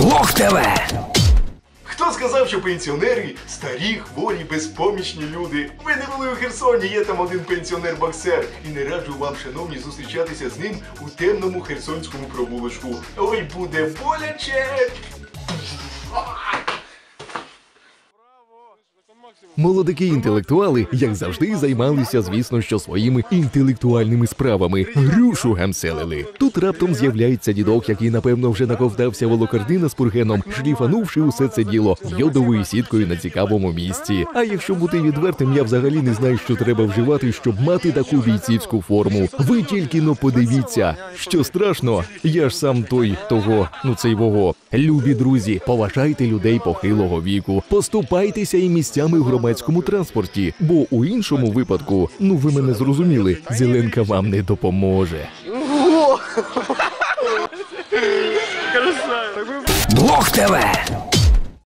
Блог ТВ. Хто сказав, що пенсіонери старі, хворі, безпомічні люди? Ви не були у Херсоні, є там один пенсіонер-боксер. І не раджу вам, шановні, зустрічатися з ним у темному херсонському провулочку. Ой, буде боляче! Молодики інтелектуали, як завжди, займалися, звісно, що своїми інтелектуальними справами. Грушу гамселили. Тут раптом з'являється дідок, який, напевно, вже наковтався волокордина з пургеном, шліфанувши усе це діло йодовою сіткою на цікавому місці. А якщо бути відвертим, я взагалі не знаю, що треба вживати, щоб мати таку бійцівську форму. Ви тільки но подивіться, що страшно, я ж сам той того, ну цей вого. Любі друзі, поважайте людей похилого віку, поступайтеся і місцями в громадському транспорті, бо у іншому випадку, ну ви мене зрозуміли, зеленка вам не допоможе. Блок ТВ.